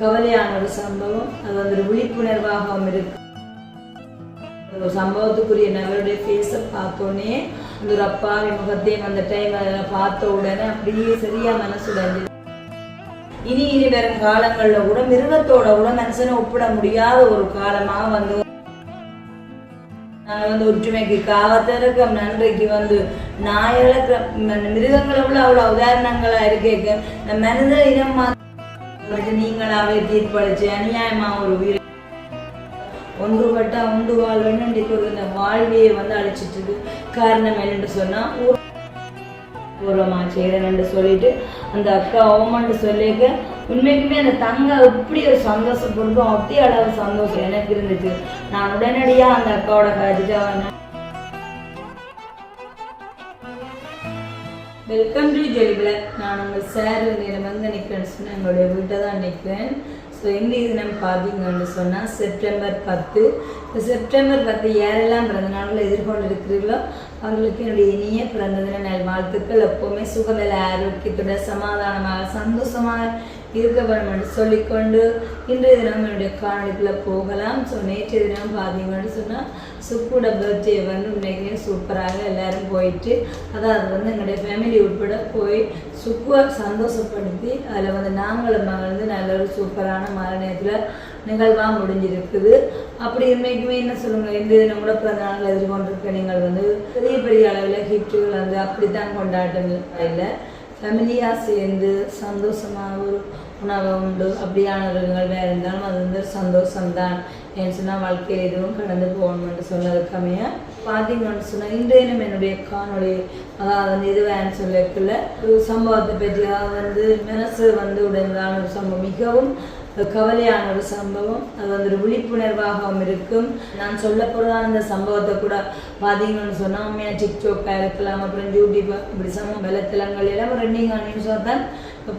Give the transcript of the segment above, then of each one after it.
கவலையான ஒரு சம்பவம். அது வந்து ஒரு விழிப்புணர்வாகவும் இருக்கு. ஒரு சம்பவத்துக்குரிய நபருடைய ஃபேஸை பார்த்தோன்னே அந்த ஒரு அப்பாவி முகத்தையும் அந்த டைம் அதில் பார்த்த உடனே அப்படியே சரியா மனசு உடைஞ்சு இனி இனி வரும் காலங்களில் கூட மிருகத்தோட கூட மனுஷனை ஒப்பிட முடியாத ஒரு காலமாக வந்து நாங்கள் வந்து ஒற்றுமைக்கு காவத்திற்கும் நன்றிக்கு வந்து நாயகளுக்கு மிருகங்களை விட அவ்வளோ உதாரணங்களாக இருக்கேக்க. மனித இனம் மாதிரி நீங்களாவே தீர்ப்பளிச்சு அநியாயமா ஒரு உயிரை ஒன்றுபட்ட உண்டு வாழ்வுன்னு இன்றைக்கு ஒரு இந்த வாழ்வியை வந்து அழிச்சிட்டு காரணம் என்னன்னு சொன்னா ஊர் பூர்வமா செய்கிறேன்னு சொல்லிட்டு அந்த அக்கா ஓமன்னு சொல்லிக்க உண்மைக்குமே அந்த தங்க எப்படி ஒரு சந்தோஷம் கொடுக்கும் அப்படி அளவு சந்தோஷம் எனக்கு இருந்துச்சு. நான் உடனடியா அந்த அக்காவோட கழிச்சுட்டு அவன் வெல்கம் டு ஜெலிபில் நான் உங்கள் சார் நேரம் வந்து நிற்கிறேன்னு சொன்னால் எங்களுடைய வீட்டை தான் நிற்கிறேன் ஸோ இன்றைய தினம் பார்த்தீங்கன்னு சொன்னால் செப்டம்பர் பத்து. இப்போ செப்டம்பர் பத்து யாரெல்லாம் பிறந்த நாளில் எதிர்கொண்டு இருக்கிறீர்களோ அவர்களுக்கு என்னுடைய இனிய பிறந்த தின நல் வாழ்த்துக்கள் எப்போவுமே சுகநல ஆரோக்கியத்தோட சமாதானமாக சந்தோஷமாக இருக்க வேண்டும் என்று சொல்லிக்கொண்டு இன்றைய தினம் என்னுடைய காணொலிக்குள்ள போகலாம். ஸோ நேற்றைய தினம் பார்த்தீங்கன்னு சொன்னால் சுப்போட பர்த்டே வந்து இன்னைக்கு சூப்பராக எல்லாரும் போயிட்டு அதாவது வந்து எங்களுடைய ஃபேமிலி உட்பட போய் சுக்குவை சந்தோஷப்படுத்தி அதில் வந்து நாங்களும் மகிழ்ந்து நல்ல ஒரு சூப்பரான மரணத்தில் நிகழ்வாக முடிஞ்சிருக்குது. அப்படி இன்றைக்குமே என்ன சொல்லுங்கள் இந்த தினம் கூட பிறந்த நாள் எதிர்கொண்டிருக்க நீங்கள் வந்து பெரிய பெரிய அளவில் ஹிட்டுகள் வந்து அப்படி தான் கொண்டாட்டங்கள் இல்லை. ஃபேமிலியாக சேர்ந்து சந்தோஷமாக ஒரு உணவை உண்டு அப்படியானவர்கள் வேறு இருந்தாலும் அது வந்து ஒரு சந்தோஷம்தான். ஏன்னு சொன்னால் வாழ்க்கையில் எதுவும் கடந்து போகணும்னு சொன்னதுக்கமைய பார்த்தீங்கன்னு சொன்னால் இன்றைய நம்ம என்னுடைய காணொலி அதாவது வந்து இது வேன்னு சொல்லக்குள்ள ஒரு சம்பவத்தை பற்றி அதாவது வந்து மனசு வந்து உடைந்தான ஒரு சம்பவம் மிகவும் கவலையான ஒரு சம்பவம். அது வந்து ஒரு விழிப்புணர்வாகவும் இருக்கும். நான் சொல்ல போகிற அந்த சம்பவத்தை கூட பார்த்தீங்கன்னு சொன்னால் உண்மையாக டிக்டாக்காக இருக்கலாம் அப்புறம் யூடியூப் இப்படி சமம் வலைத்தளங்கள் எல்லாம் ரெண்டிங் நியூஸாக தான்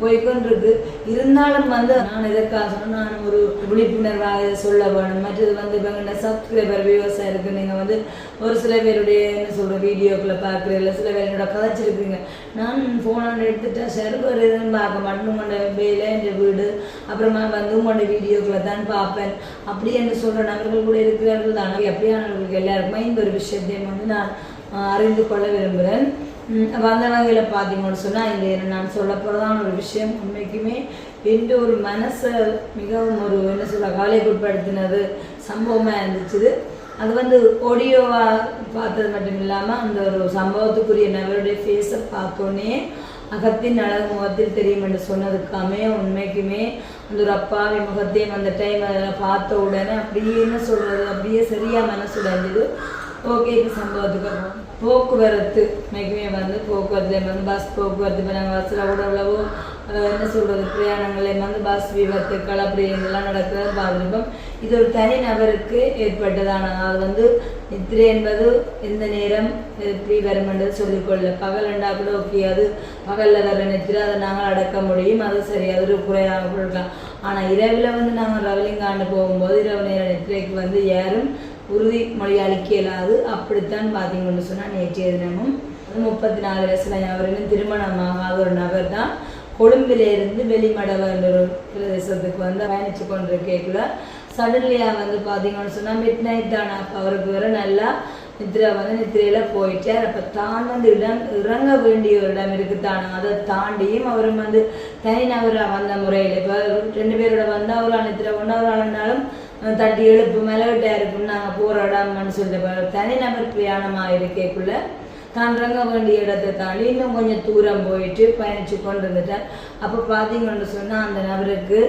போய்கொண்டிருக்கு இருந்தாலும் வந்து நான் எதற்காக சொன்னால் நான் ஒரு விழிப்புணர்வாக சொல்ல வேணும் மற்றது வந்து இப்போ எங்கள் சப்ஸ்கிரைபர் வியூவர்ஸாக இருக்குது நீங்கள் வந்து ஒரு சில பேருடைய என்ன சொல்கிற வீடியோக்களை பார்க்குறீங்களா சில பேர் என்னோட கதைச்சிருக்குங்க நான் ஃபோனை எடுத்துட்டா சர்வர் எதுன்னு பார்க்க மாட்டேன். கொண்ட வேலை என் வீடு. அப்புறமா வந்து உங்களோட வீடியோக்களை தான் பார்ப்பேன். அப்படி என்று சொல்கிற நபர்கள் கூட இருக்கிறார்கள் தான் அப்படியானவர்களுக்கு எல்லாருக்குமே இந்த ஒரு விஷயத்தையும் வந்து நான் அறிந்து கொள்ள விரும்புகிறேன். வந்த வகையில் பார்த்தீங்கன்னு சொன்னால் இந்த நான் சொல்ல போகிறதான ஒரு விஷயம் உண்மைக்குமே. எந்த ஒரு மனசை மிகவும் ஒரு என்ன சொல்ல கவலைக்குட்படுத்தினது சம்பவமாக இருந்துச்சு. அது வந்து ஒடியோவாக பார்த்தது மட்டும் இல்லாமல் அந்த ஒரு சம்பவத்துக்குரிய நபருடைய ஃபேஸை பார்த்தோன்னே அகத்தின் அழகு முகத்தில் தெரியும் என்று சொன்னதுக்காமே உண்மைக்குமே அந்த ஒரு அப்பாவி முகத்தையும் அந்த டைம் அதில் பார்த்த உடனே அப்படியே என்ன சொல்கிறது அப்படியே சரியாக மனசுடைஞ்சது ஓகே இப்போ சம்பவத்துக்கு போக்குவரத்து மிகவே வந்து போக்குவரத்து வந்து பஸ் போக்குவரத்து இப்போ நாங்கள் பஸ்ஸில் கூட எவ்வளவோ என்ன சொல்கிறது பிரயாணங்களையும் வந்து பஸ் விபத்துக்கள் அப்படி இதெல்லாம் நடக்கிறது பார்த்துருப்போம் இது ஒரு தனி நபருக்கு ஏற்பட்டதான அது வந்து நித்திரை என்பது எந்த நேரம் எப்படி வரும் என்று சொல்லிக்கொள்ள பகலண்டா கூட ஓகே அது பகலில் வர நித்திரை அதை நாங்கள் அடக்க முடியும் அது சரி அது ஒரு குறையாக கொடுக்கலாம் ஆனால் இரவில் வந்து நாங்கள் ரவலிங்காண்டு போகும்போது இரவு நேர நித்திரைக்கு வந்து யாரும் உறுதிமொழி அளிக்க இயலாது. அப்படித்தான் பார்த்தீங்கன்னு சொன்னால் நேற்றைய தினமும். முப்பத்தி நாலு வயசில் அவர்களும் திருமணமாகாத ஒரு நபர் தான் கொழும்பிலிருந்து வெளிமடவ என்ற ஒரு பிரதேசத்துக்கு வந்து பயணித்து கொண்டிருக்கேக்குள்ள சடன்லியாக வந்து பார்த்தீங்கன்னு சொன்னால் மிட் நைட் தான் அப்போ அவருக்கு வர நல்லா நித்ரா வந்து நித்திரையில் போயிட்டார் அப்போ தான் வந்து இடம் இறங்க வேண்டிய ஒரு இடம் இருக்குதானே. அதை தாண்டியும் அவரும் வந்து தனிநபராக வந்த முறையில் இப்போ ரெண்டு பேரோட வந்து ஆள் நித்திரை ஒன்று தட்டி எழுப்பு மெலவிட்டா இருக்குன்னு நாங்கள் போகிற இடம்னு சொல்லிட்டு தனிநபர் பிரயாணமாக இருக்கேக்குள்ள தான் இறங்க வேண்டிய இடத்தை தாண்டி இன்னும் கொஞ்சம் தூரம் போயிட்டு பயணிச்சு கொண்டு இருந்துட்டேன் அப்போ பார்த்தீங்கன்னு சொன்னால் அந்த நபருக்கு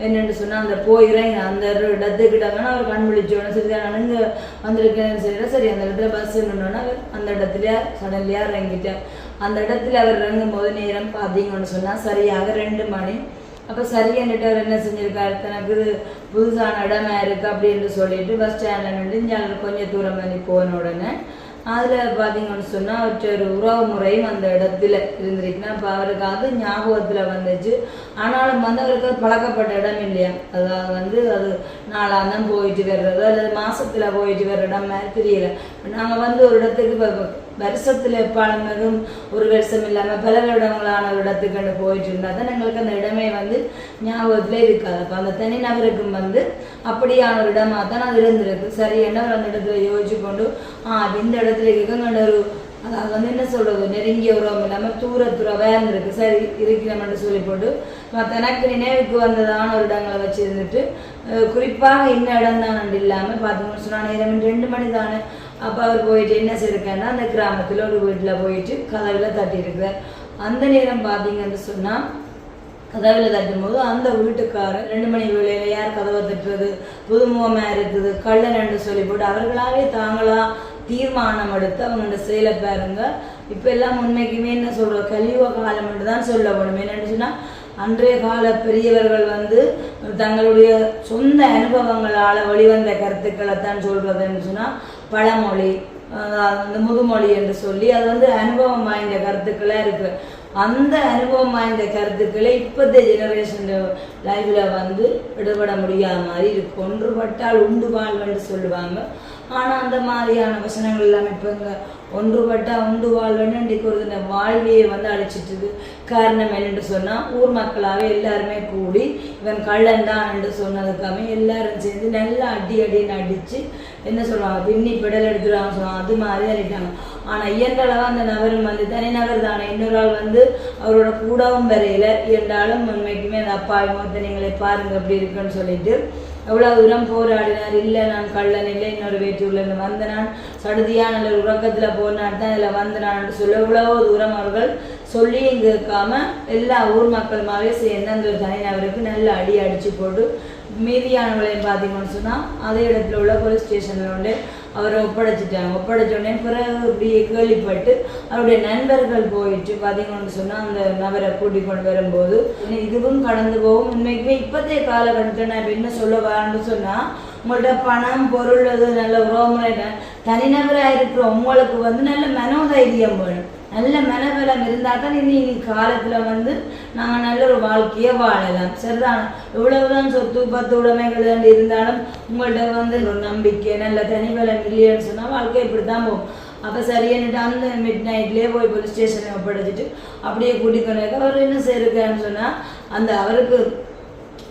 என்னென்னு சொன்னால் அந்த போயிடறேன் அந்த இடத்துக்கிட்டாங்கன்னா அவர் கண் விழிச்சோன்னு சரி நான் இங்கே வந்திருக்கேன்னு சொல்லி சரி அந்த இடத்துல பஸ் நின்னோன்னா அந்த இடத்துல சடன்லியாக இறங்கிட்டேன் அந்த இடத்துல அவர் இறங்கும் போது நேரம் பார்த்தீங்கன்னு சொன்னால் சரியாக ரெண்டு மணி அப்போ சரியான்ட்டு அவர் என்ன செஞ்சிருக்காரு? தனக்கு இது புதுசான இடமா இருக்கு அப்படின்னு சொல்லிட்டு பஸ் ஸ்டாண்டில் நின்று இங்கே கொஞ்சம் தூரம் பண்ணி போன உடனே அதில் பார்த்தீங்கன்னு சொன்னால் அவற்றை ஒரு உறவு முறையும் அந்த இடத்துல இருந்திருக்குன்னா இப்போ அவருக்கு அது ஞாபகத்தில் வந்துச்சு. ஆனாலும் வந்து அவருக்கு அது பழக்கப்பட்ட இடம் இல்லையா? அதாவது வந்து அது நாளாக தான் போயிட்டு வர்றது அல்லது மாசத்துல போயிட்டு வர்ற இடம் மாதிரி தெரியல. நாங்கள் வந்து ஒரு இடத்துக்கு வருஷத்துல எப்பாளும் ஒரு வருஷம் இல்லாமல் பல வருடங்களான ஒரு இடத்துக்கு போயிட்டு இருந்தால் தான் எங்களுக்கு அந்த இடமே வந்து ஞாபகத்துல இருக்காது. அப்போ அந்த தனி நபருக்கும் வந்து அப்படியான ஒரு இடமாக தான் அது இருந்திருக்கு. சரி என்ன அந்த இடத்துல யோசிச்சு கொண்டு ஆ இந்த இடத்துல இருக்குங்க ஒரு அதாவது வந்து என்ன சொல்றது? நெருங்கிய உறவும் இல்லாம தூரத்துறவா இருந்திருக்கு சரி இருக்கிறோம்னு சொல்லி போட்டு மற்ற எனக்கு நினைவுக்கு வந்ததான ஒரு இடங்களை வச்சு இருந்துட்டு குறிப்பாக இந்த இடம் தான் இல்லாம பார்த்தீங்கன்னு சொன்னா நேரம் ரெண்டு மணி தானே அப்போ அவர் போயிட்டு என்ன செய்யிருக்காருன்னா அந்த கிராமத்தில் ஒரு வீட்டில் போயிட்டு கதவில் தட்டி அந்த நேரம் பார்த்தீங்கன்னு சொன்னால் கதவில் தட்டும்போது அந்த வீட்டுக்காரர் ரெண்டு மணி வேலையில் யார் கதவை தட்டுறது புதுமுகமா இருக்குது கள்ளனன்னு சொல்லி போட்டு அவர்களாகவே தாங்களா தீர்மானம் எடுத்து அவங்களோட செயலை பாருங்க. இப்போ எல்லாம் உண்மைக்குமே என்ன சொல்கிறோம் கலியுக காலம் என்று தான் சொல்ல வேணும். என்னன்னு சொன்னால் அன்றைய கால பெரியவர்கள் வந்து தங்களுடைய சொந்த அனுபவங்களால் வெளிவந்த கருத்துக்களை தான் சொல்கிறதுன்னு சொன்னால் பழமொழி இந்த முதுமொழி என்று சொல்லி அது வந்து அனுபவம் வாய்ந்த கருத்துக்களாக இருக்குது அந்த அனுபவம் வாய்ந்த கருத்துக்களை இப்போதைய ஜெனரேஷன் லைஃப்பில் வந்து விடுபட முடியாத மாதிரி இருக்கு. ஒன்றுபட்டால் உண்டு வாழ்வென்று சொல்லுவாங்க. ஆனால் அந்த மாதிரியான வசனங்கள் எல்லாம் இப்போ ஒன்றுபட்டால் உண்டு வாழ்வென்னு இன்றைக்கு ஒரு இந்த வாழ்வியை வந்து அழிச்சிட்டுது காரணம் என்னென்று சொன்னால் ஊர் மக்களாகவே எல்லாருமே கூடி இவன் கள்ளன் தான் என்று சொன்னதுக்காக எல்லாரும் சேர்ந்து நல்லா அடி அடின்னு அடித்து என்ன சொல்லுவாங்க? பின்னி பிடல் எடுத்துருவாங்க சொல்லுவாங்க. அது மாதிரி அடிட்டாங்க ஆனால் இயன்றளவு அந்த நபரும் வந்து தனிநபர் தானே. இன்னொரு ஆள் வந்து அவரோட கூடவும் வரையில. இரண்டாலும் உண்மைக்குமே அந்த அப்பா முகத்தை நீங்களே பாருங்க அப்படி இருக்குன்னு சொல்லிட்டு எவ்வளோ தூரம் போராடினார். இல்லை நான் கள்ளன் இல்லை இன்னொரு வேற்றூர்ல இருந்து வந்த நான் சடுதியான நல்ல உறக்கத்தில் போனான். தான் இதில் வந்த நான் சொல்ல எவ்வளோ தூரம் அவர்கள் சொல்லி கேட்காம எல்லா ஊர் மக்களுமாவே சேர்ந்து அந்த ஒரு தனிநபருக்கு நல்ல அடி அடித்து போட்டு மீதியானவங்களையும் பார்த்தீங்கன்னு சொன்னால் அதே இடத்துல உள்ள போலீஸ் ஸ்டேஷனில் வந்து அவரை ஒப்படைச்சிட்டாங்க. ஒப்படைச்ச உடனே பிறகு இப்படியே கேள்விப்பட்டு அவருடைய நண்பர்கள் போயிட்டு பார்த்தீங்கன்னு சொன்னால் அந்த நபரை கூட்டிக் கொண்டு வரும்போது இதுவும் கடந்து போகும். உண்மைக்குமே இப்போத்தைய காலகட்டத்தில் நான் இப்போ என்ன சொல்ல வரேன்னு சொன்னால் உங்கள்கிட்ட பணம் பொருள் அது நல்ல உறவுமுறை தனிநபராக இருக்கிற உங்களுக்கு வந்து நல்ல மனோதைரியம் வேணும். நல்ல மனபலம் இருந்தால் தான் இனி இனி காலத்தில் வந்து நாங்கள் நல்ல ஒரு வாழ்க்கையை வாழலாம். சரிதான்? எவ்வளவுதான் சொத்து பத்து உடைமைகள் இருந்தாலும் உங்கள்கிட்ட வந்து ஒரு நம்பிக்கை நல்ல தனிபலம் இல்லைன்னு சொன்னால் வாழ்க்கை இப்படி தான் போகும். அப்போ சரியானுட்டு அந்த மிட் நைட்லேயே போய் போலீஸ் ஸ்டேஷனை ஒப்படைச்சிட்டு அப்படியே கூட்டிக்கொண்டு அவர் என்ன செய்யிருக்காருன்னு சொன்னால் அந்த அவருக்கு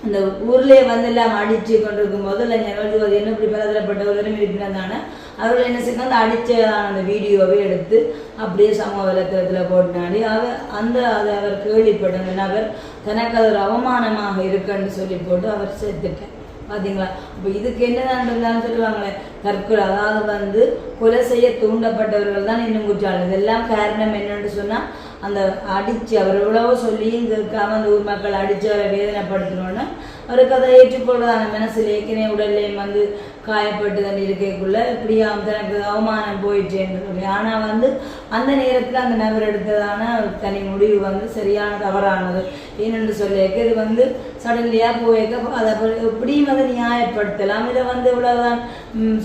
அந்த ஊர்லயே வந்து எல்லாம் அடிச்சு கொண்டிருக்கும் போது இல்லை ஞாபகம் என்ன இப்படி பலதரப்பட்டவர்களும் இருப்பினர் தானே அவர்கள் என்ன செய்யணும் அந்த அடித்ததான அந்த வீடியோவை எடுத்து அப்படியே சமூக வலைத்தளத்தில் போட்டினாடி அவர் அந்த அதை அவர் கேள்விப்பட்ட அவர் நபர் தனக்கு அது ஒரு அவமானமாக இருக்குன்னு சொல்லி போட்டு அவர் சேர்த்துட்டேன் பார்த்தீங்களா அப்போ இதுக்கு என்னதான் சொல்லுவாங்களே தற்கொலை. அதாவது வந்து கொலை செய்ய தூண்டப்பட்டவர்கள் தான் இன்னும் குற்றாளர் இதெல்லாம் காரணம் என்னன்னு சொன்னால் அந்த அடித்து அவர் எவ்வளவோ சொல்லியும் கேட்காம அந்த ஊர் மக்கள் அடித்து அவரை வேதனைப்படுத்தணும்னா அவருக்கு அதை ஏற்றுக்கொள்றதான மனசுல ஏற்கனவே உடல்லையும் வந்து காயப்பட்டு தான் இருக்கக்குள்ள இப்படியா தனக்கு அவமானம் போயிட்டேன்னு சொல்லி. ஆனா வந்து அந்த நேரத்தில் அந்த நபர் எடுத்ததான தனி முடிவு வந்து சரியான தவறானது. ஏனென்று சொல்லியிருக்க இது வந்து சடன்லியாக போயிருக்க அதை எப்படியும் வந்து நியாயப்படுத்தலாம் இதை வந்து இவ்வளோதான்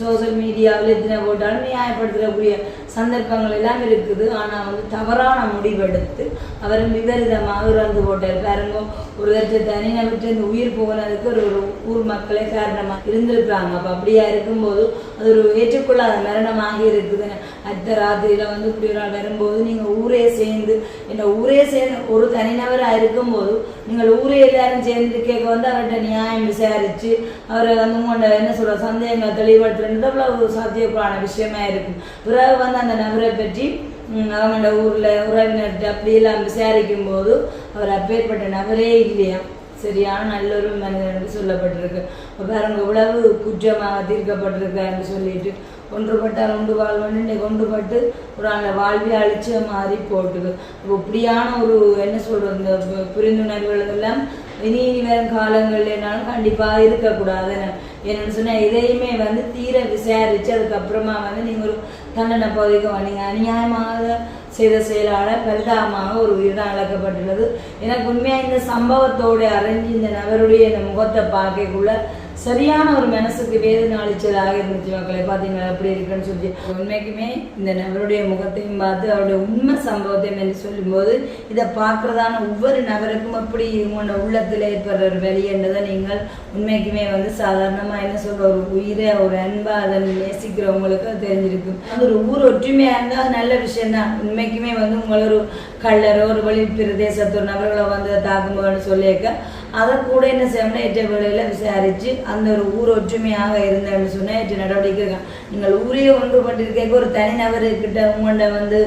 சோசியல் மீடியாவில் எத்தனை போட்டாலும் நியாயப்படுத்தக்கூடிய சந்தர்ப்பங்கள் எல்லாம் இருக்குது ஆனால் வந்து தவறான முடிவெடுத்து அவர் விபரீதமாக இறந்து போட்டார் பாருங்க ஒரு லட்சம் தனிநபர்கிட்ட இந்த உயிர் போகிறதுக்கு ஒரு ஒரு ஊர் மக்களே காரணமாக இருந்திருக்காங்க அப்போ அப்படியா இருக்கும்போது அது ஒரு ஏற்றுக்கொள்ளாத மரணமாகி இருக்குது அடுத்த ராத்திரியில் வந்து இப்படி ஒரு ஆள் வரும்போது நீங்கள் ஊரே சேர்ந்து என்ன ஊரே சேர்ந்து ஒரு தனிநபராக இருக்கும்போது நீங்கள் ஊரே எல்லாரும் சேர்ந்து கேட்க வந்து அவர்கிட்ட நியாயம் விசாரிச்சு அவரை வந்து உங்களோட என்ன சொல்ற சந்தேகங்களை தெளிவுபடுத்துறது அவ்வளவு சாத்தியக்குறான விஷயமா இருக்கும். பிறகு வந்து அந்த நபரை பற்றி ம், அவங்களோட உறவினர்கிட்ட அப்படியெல்லாம் விசாரிக்கும் போது அவர் அப்பேற்பட்ட நபரே இல்லையா? சரியான நல்ல ஒரு மனிதன் என்று சொல்லப்பட்டிருக்கு. பாருங்க இவ்வளவு குற்றமாக தீர்க்கப்பட்டிருக்காருன்னு சொல்லிட்டு ஒன்றுபட்டால் ஒன்று வாழ்வன் இன்னைக்கு ஒன்றுபட்டு ஒரு அந்த வாழ்வே அழிச்ச மாதிரி போட்டுது. இப்படியான ஒரு என்ன சொல்கிறது இந்த புரிந்துணர்வுகள் எல்லாம் இனி இனி வரும் காலங்கள்லனாலும் கண்டிப்பா இருக்கக்கூடாது என்னன்னு சொன்னா எதையுமே வந்து தீர விசாரிச்சு அதுக்கப்புறமா வந்து நீங்க ஒரு தண்டனை பகுதிக்கு வந்தீங்க. அநியாயமாக செய்த செயலாளர் பரிதாபமாக ஒரு உயிர் தான் எனக்கு உண்மையா இந்த சம்பவத்தோடு அறிஞ்சு இந்த நபருடைய இந்த முகத்தை பார்க்கக்குள்ள சரியான ஒரு மனசுக்கு வேதனை அளிச்சதாக இருந்துச்சு மக்களை பார்த்தீங்களா அப்படி இருக்குன்னு சொல்லி உண்மைக்குமே இந்த நபருடைய முகத்தையும் பார்த்து அவருடைய உண்மை சம்பவத்தையும் என்று சொல்லும்போது இதை பார்க்கறதான ஒவ்வொரு நபருக்கும் அப்படி உங்களோட உள்ளத்தில் ஏற்படுற ஒரு வெளியேன்றதை நீங்கள் உண்மைக்குமே வந்து சாதாரணமாக என்ன சொல்ற ஒரு உயிரை ஒரு அன்பா அதை நேசிக்கிறவங்களுக்கு அது தெரிஞ்சிருக்கும். அது ஒரு ஊர் ஒற்றுமையாக இருந்தால் அது நல்ல விஷயம்தான். உண்மைக்குமே வந்து உங்களை ஒரு கள்ளரோ ஒரு வழி பிரதேசத்தோ நபர்களை வந்து தாக்கும்போதுன்னு சொல்லியிருக்க அதை கூட என்ன செய்யணும்னா ஏற்ற வேலையில் விசாரித்து அந்த ஒரு ஊர் ஒற்றுமையாக இருந்தேன்னு சொன்னால் ஏற்ற நடவடிக்கை இருக்காங்க நீங்கள் ஊரே ஒன்றுபட்டிருக்க ஒரு தனிநபர்கிட்ட உங்கள்கிட்ட வந்து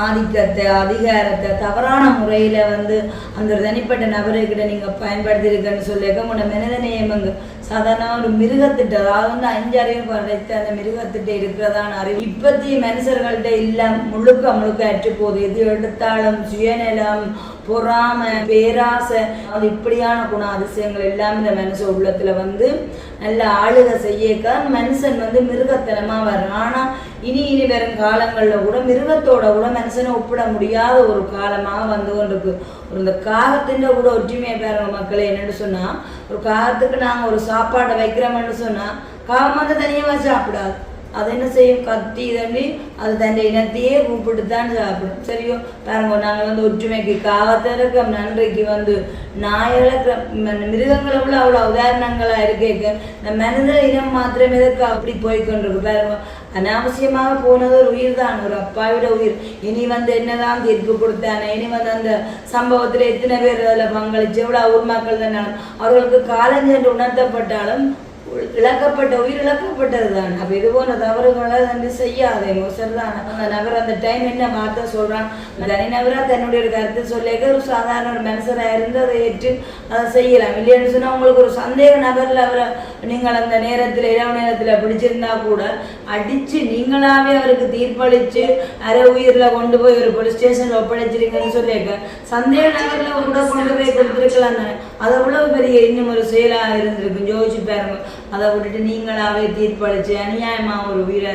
ஆதிக்கத்தை அதிகாரத்தை தவறான முறையில் வந்து அந்த ஒரு தனிப்பட்ட நபர்கிட்ட நீங்கள் பயன்படுத்தியிருக்கேன்னு சொல்லியிருக்க உங்களோட மனித நியமங்கள் சாதாரண ஒரு மிருகத்திட்ட அதாவது வந்து அஞ்சறிவு படைத்த அந்த மிருகத்திட்ட இருக்கிறதான அறிவு இப்பத்தி மனுஷர்கள்ட்ட இல்ல முழுக்க முழுக்க அற்று போகுது. எது எடுத்தாலும் சுயநலம் பொறாமை பேராசை அது இப்படியான குண அதிசயங்கள் எல்லாம் இந்த மனுஷ உள்ளத்துல வந்து நல்ல ஆளுக செய்யக்க மனுஷன் வந்து மிருகத்தனமா வர்றான். ஆனா இனி இனி வரும் காலங்களில் கூட மிருகத்தோட கூட மனுஷனை ஒப்பிட முடியாத ஒரு காலமாக வந்து கொண்டிருக்கு. ஒரு இந்த காகத்தின் கூட ஒற்றுமையை பாருங்க மக்களே என்னன்னு சொன்னா ஒரு காகத்துக்கு நாங்கள் ஒரு சாப்பாடை வைக்கிறோம்னு சொன்னா காகம் வந்து தனியாக சாப்பிடாது. அது என்ன செய்யும்? கத்தி தண்டி அது தன் இனத்தையே கூப்பிட்டு சாப்பிடும். சரியோ? பாருங்க நாங்கள் வந்து ஒற்றுமைக்கு காவத்திற்கு நன்றிக்கு வந்து நாய்களுக்கு மிருகங்களை விட அவ்வளோ உதாரணங்களாக இருக்கேக்க. இந்த மனித இனம் மாத்திரம் எதற்கு அப்படி போய்கொண்டிருக்கு பாருங்க அனாவசியமாக போனது ஒரு உயிர் தான் ஒரு அப்பாவிட உயிர். இனி வந்து என்னதான் தீர்ப்பு கொடுத்தானே? இனி வந்து அந்த சம்பவத்தில் எத்தனை பேர் அதில் பங்களிச்சு எவ்வளோ ஊர் மக்கள் தானாலும் அவர்களுக்கு காலஞ்சென்று உணர்த்தப்பட்டாலும் இழக்கப்பட்ட உயிர் இழக்கப்பட்டது தான் அப்போ இது போன்ற தவறுகளை வந்து செய்யாதே மோசர் சரிதான் அந்த நபர் அந்த டைம் என்ன வார்த்தை தனி தனிநபரா தன்னுடைய ஒரு கருத்து சொல்லிக்க ஒரு சாதாரண ஒரு மனுஷராக இருந்து அதை ஏற்று அதை செய்யலாம். இல்லைன்னு சொன்னா உங்களுக்கு ஒரு சந்தேக நபரில் அவரை நீங்கள் அந்த நேரத்தில் இரவு நேரத்தில் பிடிச்சிருந்தா கூட அடிச்சு நீங்களாவே அவருக்கு தீர்ப்பளிச்சு அரை உயிரில் கொண்டு போய் ஒரு போலீஸ் ஸ்டேஷன்ல ஒப்படைச்சிருக்கேன்னு சொல்லியிருக்க சந்தேக நபரில் கூட கொண்டு போய் கொடுத்துருக்கலாம் தானே அது அவ்வளவு பெரிய இன்னும் ஒரு செயலாக இருந்திருக்கு யோசிச்சு பாருங்க. அதை விட்டுட்டு நீங்களாவே தீர்ப்பளிச்சு அநியாயமாக ஒரு உயிரை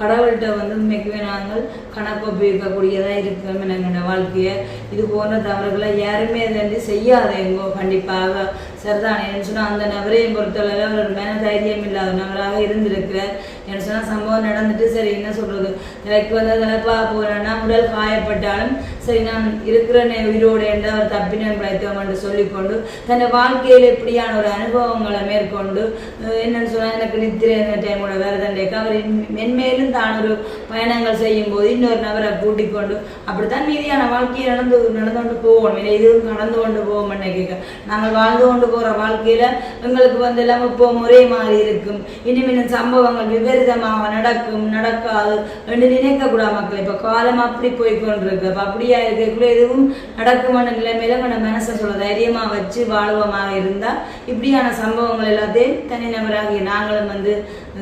கடவுள்கிட்ட வந்து உண்மைக்குமே நாங்கள் கணக்கொப்பிக்கக்கூடியதாக ஒப்பிக்கக்கூடியதாக இருக்கோம் வாழ்க்கையை இது போன்ற தவறுகளை யாருமே அதை வந்து செய்யாதேங்கோ கண்டிப்பாக. சரிதான் என்ன சொன்னால் அந்த நபரையும் பொறுத்தளவில் அவர் ஒரு மன தைரியம் இல்லாத நபராக இருந்திருக்கிறார். என்ன சொன்னால் சம்பவம் நடந்துட்டு சரி என்ன சொல்கிறது எனக்கு வந்து தலைப்பா போகிறேன்னா உடல் காயப்பட்டாலும் சரி நான் இருக்கிற நே- உயிரோடு என்று அவர் தப்பினன் பிழைத்தோம் என்று சொல்லிக்கொண்டு தன் வாழ்க்கையில் இப்படியான ஒரு அனுபவங்களை மேற்கொண்டு என்னன்னு சொன்னால் எனக்கு நித்திரை டைமோட வேறு அவர் மென்மேலும் தான் ஒரு பயணங்கள் செய்யும் போது இன்னொரு நபரை கூட்டிக் கொண்டு அப்படித்தான் மீதியான வாழ்க்கையை நடந்து நடந்து கொண்டு போகணும் இல்லை இதுவும் கடந்து கொண்டு போவோம் கேட்க. நாங்கள் வாழ்ந்து கொண்டு போகிற வாழ்க்கையில எங்களுக்கு வந்து எல்லாம் இப்போ ஒரே மாதிரி இருக்கும். இனிமேல் சம்பவங்கள் விபரீதமாக நடக்கும் நடக்காது என்று நினைக்கக்கூடாது மக்கள். இப்போ காலம் அப்படி போய்கொண்டிருக்கு அப்போ இருக்கக்குள்ள எதுவும் நடக்குமான நிலைமையில நம்ம மனசை சொல்ல தைரியமா வச்சு வாழ்வமாக இருந்தா இப்படியான சம்பவங்கள் எல்லாத்தையும் தனிநபராகிய நாங்களும் வந்து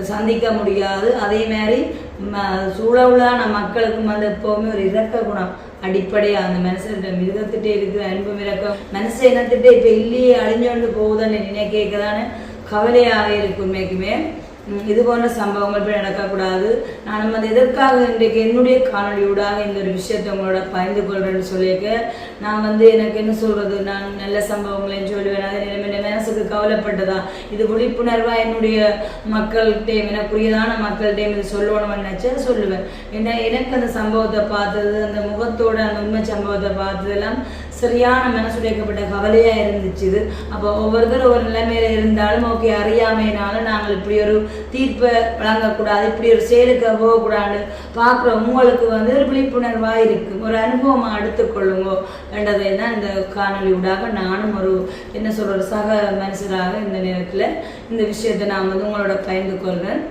சந்திக்க முடியாது. அதே மாதிரி ம- மக்களுக்கும் வந்து எப்பவுமே ஒரு இறக்க குணம் அடிப்படையாக அந்த மனுஷன் மிருகத்திட்டே இருக்கிற அன்பும் இறக்கம் மனசு என்னத்திட்டே இப்ப இல்லையே அழிஞ்சோண்டு போகுதுன்னு நினைக்க தானே கவலையாக இருக்கும் இது போன்ற சம்பவங்கள் போய் நடக்கக்கூடாது. நான் வந்து எதற்காக இன்றைக்கு என்னுடைய காணொலியூடாக இந்த ஒரு விஷயத்தை உங்களோட பகிர்ந்து கொள்றேன்னு சொல்லியிருக்க நான் வந்து எனக்கு என்ன சொல்றது நான் நல்ல சம்பவங்களையும் சொல்லுவேன் அதே நேரம் என் மனசுக்கு கவலைப்பட்டதா? இது விழிப்புணர்வா என்னுடைய மக்கள்கிட்டையும் எனக்குரியதான மக்கள்கிட்டையும் இது சொல்லணும்னு நினைச்சா சொல்லுவேன். ஏன்னா எனக்கு அந்த சம்பவத்தை பார்த்தது அந்த முகத்தோட அந்த உண்மை சம்பவத்தை பார்த்ததெல்லாம் சரியான மனசுடைக்கப்பட்ட கவலையா இருந்துச்சு இது. அப்போ ஒவ்வொருத்தரும் ஒரு நிலைமையில இருந்தாலும் ஓகே அறியாமையினால நாங்கள் இப்படி ஒரு தீர்ப்பை வழங்கக்கூடாது இப்படி ஒரு செயலுக்கு போகக்கூடாது. பார்க்குற உங்களுக்கு வந்து ஒரு விழிப்புணர்வாக இருக்கும். ஒரு அனுபவமாக எடுத்துக்கொள்ளுங்கோ என்றதை தான் இந்த காணொலி ஊடாக நானும் ஒரு என்ன சொல்கிற சக மனுஷராக இந்த நேரத்தில் இந்த விஷயத்தை நான் வந்து உங்களோட பயந்து கொள்கிறேன்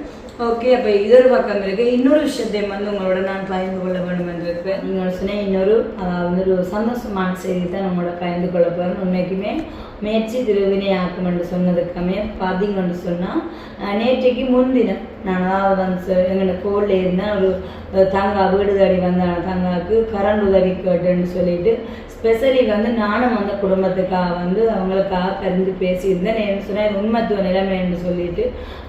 ஓகே அப்போ இது ஒரு பக்கம் இருக்கு. இன்னொரு விஷயத்தையும் வந்து உங்களோட நான் பகிர்ந்து கொள்ள வேண்டும் என்று இருக்கிறேன் இன்னொரு சொன்னேன் இன்னொரு வந்து ஒரு சந்தோஷமான செய்தி தான் நம்மளோட பகிர்ந்து கொள்ள போகிறேன் உண்மைக்குமே முயற்சி திருவினையாக்கும் என்று சொன்னதுக்குமே பார்த்தீங்கன்னு சொன்னால் நேற்றைக்கு முன்தினம் நான் அதாவது வந்து சொ- எங்களோட கோல்ல இருந்தேன் ஒரு தங்கா வீடு தேடி வந்தாங்க தங்காவுக்கு கரண்ட் உதவி கேட்டுன்னு சொல்லிட்டு ஸ்பெஷலி வந்து நானும் அந்த குடும்பத்துக்காக வந்து அவங்களுக்காக கருந்து பேசியிருந்தேன். என்ன சொன்னேன் உண்மத்துவ நிலைமை என்று சொல்லிட்டு.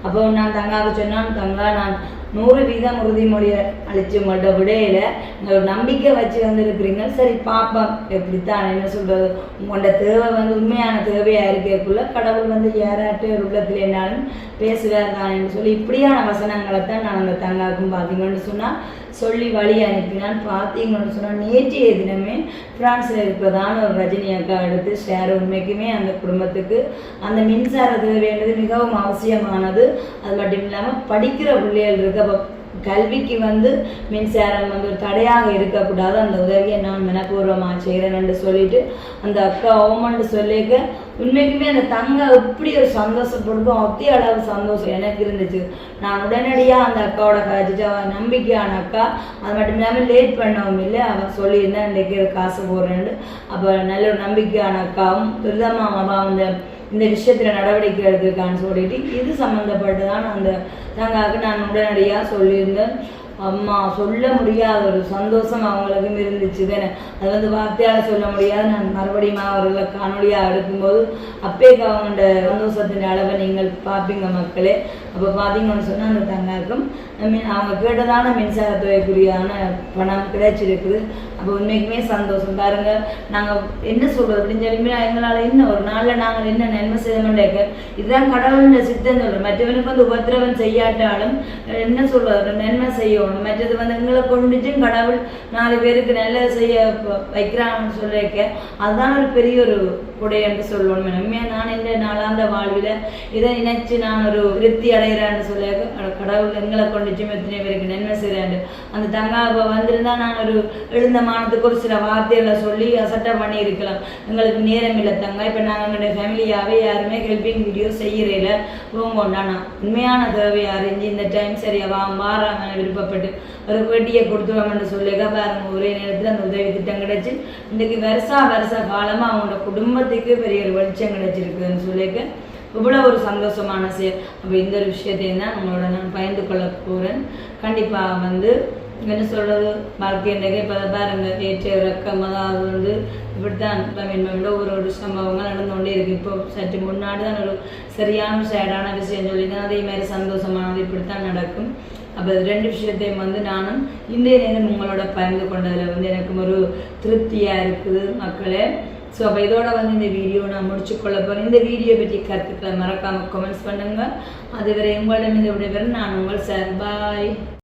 அப்போ நான் தங்காவுக்கு சொன்னான் தங்கா நான் நூறு வீதம் உறுதிமொழியை அழிச்சு உங்கள்ட்ட விடையில நீங்கள் ஒரு நம்பிக்கை வச்சு வந்திருக்கிறீங்க. சரி பாப்போம். எப்படித்தான்? என்ன சொல்றது? உங்களோட தேவை வந்து உண்மையான தேவையாக இருக்கக்குள்ள கடவுள் வந்து யாராட்டு ஒரு உள்ளத்தில் என்னாலும் பேசுவார் தானேன்னு சொல்லி இப்படியான வசனங்களை தான் நான் அந்த தங்காக்கும் பார்த்தீங்கன்னு சொன்னால் சொல்லி வழி அனுப்பினான். பார்த்தீங்கன்னு சொன்னால் நேற்றைய தினமே பிரான்ஸில் இருப்பதான ஒரு ரஜினி அக்கா எடுத்து ஷேர் உண்மைக்குமே அந்த குடும்பத்துக்கு அந்த மின்சார வேண்டியது மிகவும் அவசியமானது. அது மட்டும் இல்லாமல் படிக்கிற பிள்ளைகள் இருக்க கல்விக்கு வந்து மின்சாரம் வந்து ஒரு தடையாக இருக்கக்கூடாது. அந்த உதவியை நான் மனப்பூர்வமாக செய்கிறேன்னு சொல்லிட்டு அந்த அக்கா ஓமன்ட்டு சொல்லிக்க உண்மைக்குமே அந்த தங்க எப்படி ஒரு சந்தோஷப்படுவோம் அத்திய அளவு சந்தோஷம் எனக்கு இருந்துச்சு. நான் உடனடியாக அந்த அக்காவோட கழிச்சு அவன் நம்பிக்கையான அக்கா. அது மட்டும் இல்லாமல் லேட் பண்ணவும் இல்லை. அவன் சொல்லியிருந்தேன் இன்றைக்கி காசு போடுறேன்னு. அப்போ நல்ல ஒரு நம்பிக்கையான அக்காவும் துரிதமாக அவன் அந்த இந்த விஷயத்தில் நடவடிக்கை எடுத்திருக்கான்னு சொல்லிட்டு இது சம்மந்தப்பட்டு அந்த தங்காவுக்கு நான் உடனடியாக சொல்லியிருந்தேன் அம்மா சொல்ல முடியாத ஒரு சந்தோஷம் அவங்களுக்கும் இருந்துச்சு தானே? அது வந்து வார்த்தையால் சொல்ல முடியாது. நான் மறுபடியும் அவர்களை காணொலியாக எடுக்கும்போது அப்பேக்கு அவங்களோட சந்தோஷத்தின் அளவை நீங்கள் பார்ப்பீங்க மக்களே. அப்போ பார்த்தீங்கன்னு சொன்னால் அந்த தங்காக்கும் மீன் அவங்க கேட்டதான மின்சாரத்துறைக்குரியான பணம் கிடைச்சிருக்குது. அப்போ உண்மைக்குமே சந்தோஷம். பாருங்க நாங்கள் என்ன சொல்றது? அப்படின்னு சொல்லி எங்களால் என்ன ஒரு நாளில் நாங்கள் என்ன நன்மை செய்யணும்னு இதுதான் கடவுளுடைய சித்தம் சொல்கிறோம் மற்றவனுக்கு வந்து உபத்திரவன் செய்யாட்டாலும் என்ன சொல்றது? நன்மை செய்யணும். மற்றது வந்து எங்களை கொண்டுட்டும் கடவுள் நாலு பேருக்கு நல்லது செய்ய வைக்கிறாங்கன்னு சொல்லியிருக்க அதுதான் ஒரு பெரிய ஒரு உடைய என்று சொல்லணும். உண்மையாக நான் இந்த நாளாந்த வாழ்வில் இதை நினைச்சு நான் ஒரு திருப்தி அடைகிறேன்னு சொல்லி கடவுள் எங்களை கொண்டு ஜிமத்தினே பேருக்கு நன்மை செய்கிறேன் அந்த தங்கா வந்திருந்தா நான் ஒரு எழுந்த மானத்துக்கு ஒரு சில வார்த்தைகளை சொல்லி அசட்டை பண்ணியிருக்கலாம். எங்களுக்கு நேரம் இல்லை தங்கா. இப்போ நாங்கள் எங்களுடைய ஃபேமிலியாகவே யாருமே ஹெல்பிங் வீடியோ செய்கிறேன் ரூம் கொண்டானா உண்மையான தேவையை அறிஞ்சு இந்த டைம் சரியாக வா மாறாங்கன்னு விருப்பப்பட்டு ஒரு வெட்டியை கொடுத்துருவாங்கன்னு சொல்லிக்க பாருங்க ஒரே நேரத்தில் அந்த உதவி திட்டம் கிடச்சி இன்றைக்கு வருஷா வருஷ காலமாக அவங்களோட குடும்பத்துக்கு பெரிய ஒரு வெளிச்சம் கிடைச்சிருக்குன்னு சொல்லிக்க இவ்வளோ ஒரு சந்தோஷமான செயல் அப்போ இந்த ஒரு விஷயத்தையும் தான் உங்களோட நான் பயந்து கொள்ள போகிறேன் கண்டிப்பாக வந்து என்ன சொல்கிறது வாழ்க்கை இன்றைக்கு இப்போ பாருங்க ஏற்ற இறக்கம் அதாவது வந்து இப்படித்தான் தான் ஒரு ஒரு சம்பவங்கள் நடந்து கொண்டே இருக்குது இப்போ சற்று முன்னாடி தான் ஒரு சரியான சேடான விஷயம் சொல்லியிருந்தேன் அதே மாதிரி சந்தோஷமானது இப்படித்தான் நடக்கும். அப்போ ரெண்டு விஷயத்தையும் வந்து நானும் இந்த நேரம் உங்களோட பகிர்ந்து கொண்டதில் வந்து எனக்கு ஒரு திருப்தியாக இருக்குது மக்களே. ஸோ அப்போ இதோட வந்து இந்த வீடியோ நான் முடிச்சுக்கொள்ள போகிறேன் இந்த வீடியோ பற்றி கருத்துக்களை மறக்காமல் கமெண்ட்ஸ் பண்ணுங்கள் அதுவரை உங்களிடம் இந்த விடைபெறும். நான் உங்கள் சார். பாய்